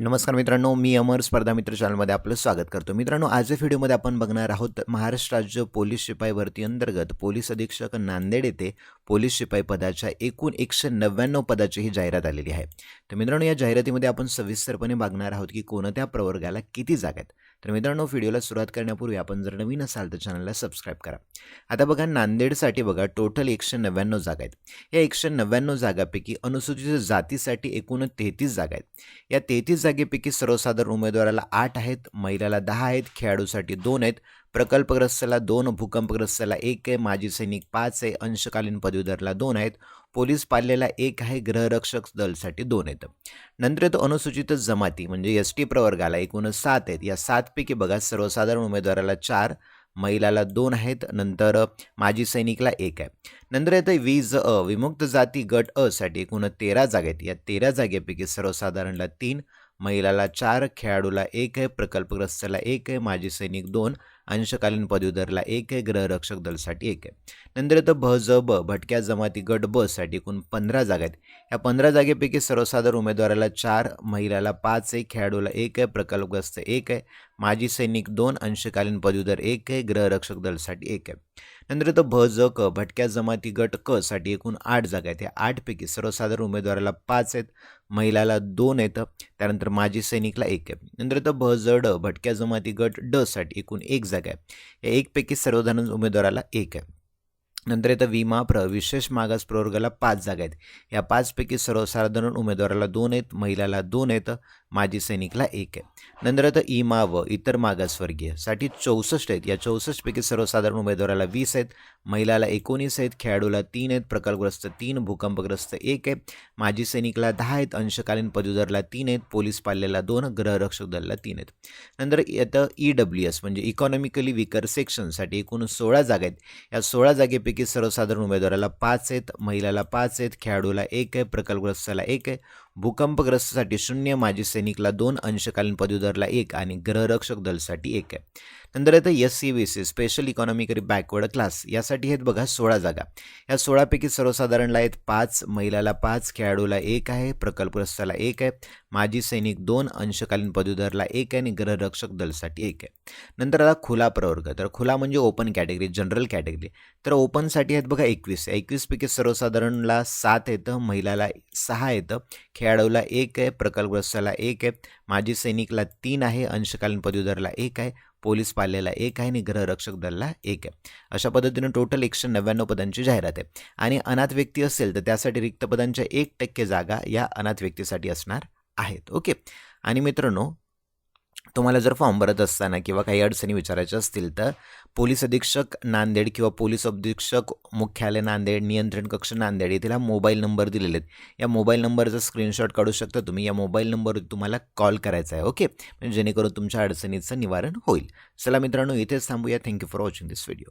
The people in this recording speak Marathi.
नमस्कार मित्रांनो मी अमर स्पर्धा मित्र चॅनलमध्ये आपलं स्वागत करतो. मित्रांनो आजच्या व्हिडिओमध्ये आपण बघणार आहोत महाराष्ट्र राज्य पोलीस शिपाई भरती अंतर्गत पोलीस अधीक्षक नांदेड येथे पोलीस शिपाई पदाच्या एकूण एकशे नव्याण्णव पदाची ही जाहिरात आलेली आहे. तर मित्रांनो या जाहिरातीमध्ये आपण सविस्तरपणे बघणार आहोत की कोणत्या प्रवर्गाला किती जागा आहेत. तर मित्रांनो व्हिडिओला सुरुवात करण्यापूर्वी आपण जर नवीन असाल तर चॅनलला सबस्क्राईब करा. आता बघा नांदेडसाठी बघा टोटल एकशे नव्याण्णव जागा आहेत. या एकशे नव्याण्णव जागापैकी अनुसूचित जातीसाठी एकूण तेहतीस जागा आहेत. या तेहतीस जागेपैकी सर्वसाधारण उमेदवाराला आठ आहेत महिलाला दहा आहेत खेळाडूसाठी दोन आहेत प्रकल्पग्रस्तला दोन भूकंपग्रस्तला एक आहे माजी सैनिक पाच आहे अंशकालीन पदवीधरला दोन आहेत पोलीस पाल्याला एक आहे गृहरक्षक दलसाठी दोन आहेत. नंतर येतो अनुसूचित जमाती म्हणजे एस टी प्रवर्गाला एकूण सात आहेत. या सातपैकी बघा सर्वसाधारण उमेदवाराला चार महिलाला दोन आहेत नंतर माजी सैनिकला एक आहे. नंतर येतं वीज अ विमुक्त जाती गट अ साठी एकूण तेरा जागा आहेत. या तेरा जागेपैकी सर्वसाधारणला तीन महिलाला चार खेळाडूला एक आहे प्रकल्पग्रस्ताला एक आहे माजी सैनिक दोन अंशकालीन पदवीधरला एक आहे गृहरक्षक दलसाठी एक आहे. नंतर येतं भ ज ब भटक्या जमाती गट ब साठी एकूण पंधरा जागा आहेत. या पंधरा जागेपैकी सर्वसाधारण उमेदवाराला चार महिलाला पाच आहे खेळाडूला एक आहे प्रकल्पग्रस्त एक आहे माजी सैनिक दोन अंशकालीन पदवीधर एक आहे गृहरक्षक दलसाठी एक आहे. नंतर तर भ ज क भटक्या जमाती गट क साठी एकूण आठ जागा आहेत. या आठपैकी सर्वसाधारण उमेदवाराला पाच आहेत. महिलाला दोन येतं त्यानंतर माजी सैनिकला एक आहे. नंतर तर भ ज ड भटक्या जमाती गट ड साठी एकूण एक जागा आहे. या एकपैकी सर्वसाधारण उमेदवाराला एक आहे. नंतर येतं विमा प्र विशेष मागास प्रवर्गाला पाच जागा आहेत. या पाचपैकी सर्वसाधारण उमेदवाराला दोन आहेत महिलाला दोन आहेत माजी सैनिकला एक आहे. नंतर येतं इमा व इतर मागासवर्गीयसाठी चौसष्ट आहेत. या चौसष्टपैकी सर्वसाधारण उमेदवाराला वीस आहेत महिलाला एकोणीस आहेत खेळाडूला तीन आहेत प्रकल्पग्रस्त तीन भूकंपग्रस्त एक आहे. माजी सैनिकला दहा आहेत अंशकालीन पदवीधरला तीन आहेत पोलीस पाल्याला दोन गृहरक्षक दलाला तीन आहेत. नंतर येतं ई डब्ल्यू एस म्हणजे इकॉनॉमिकली विकर सेक्शनसाठी एकूण सोळा जागा आहेत. या सोळा जागेपैकी सर्वसाधारण उमेदवाराला पाच आहेत महिलाला पाच आहेत खेळाडूला एक आहे प्रकल्पग्रस्ताला एक आहे. भूकंपग्रस्तसाठी शून्य माजी सैनिकला दोन अंशकालीन पदवीधरला एक आणि ग्रहरक्षक दलसाठी एक आहे. नंतर येतं S C B C special economically backward class यासाठी आहेत बघा सोळा जागा. या सोळापैकी सर्वसाधारणला आहेत पाच महिलाला पाच खेळाडूला एक आहे प्रकल्पग्रस्ताला एक आहे माजी सैनिक दोन अंशकालीन पदवीधरला एक आहे आणि ग्रहरक्षक दलसाठी एक आहे. नंतर आता खुला प्रवर्ग. तर खुला म्हणजे ओपन कॅटेगरी जनरल कॅटेगरी. तर ओपनसाठी आहेत बघा एकवीस. एकवीसपैकी सर्वसाधारणला सात येतं महिलाला सहा येतं खेळ खेळाडूला एक आहे प्रकल्पग्रस्ताला एक आहे माजी सैनिकला तीन आहे अंशकालीन पदवीधरला एक आहे पोलीस पाल्याला एक आहे आणि गृहरक्षक दलला एक आहे. अशा पद्धतीनं टोटल एकशे नव्याण्णव पदांची जाहिरात आहे. आणि अनाथ व्यक्ती असेल तर त्यासाठी रिक्त पदांच्या एक टक्के जागा या अनाथ व्यक्तीसाठी असणार आहेत. ओके. आणि मित्रांनो तुम्हाला जर फॉर्म भरत असताना किंवा काही अडचणी विचारायच्या असतील तर पोलीस अधीक्षक नांदेड किंवा पोलीस अधीक्षक मुख्यालय नांदेड नियंत्रण कक्ष नांदेड येथील हा मोबाईल नंबर दिलेले आहेत. या मोबाईल नंबरचा स्क्रीनशॉट काढू शकता तुम्ही. या मोबाईल नंबरवर तुम्हाला कॉल करायचा आहे ओके म्हणजे जेणेकरून तुमच्या अडचणीचं निवारण होईल. चला मित्रांनो इथेच थांबूया. Thank you for watching this video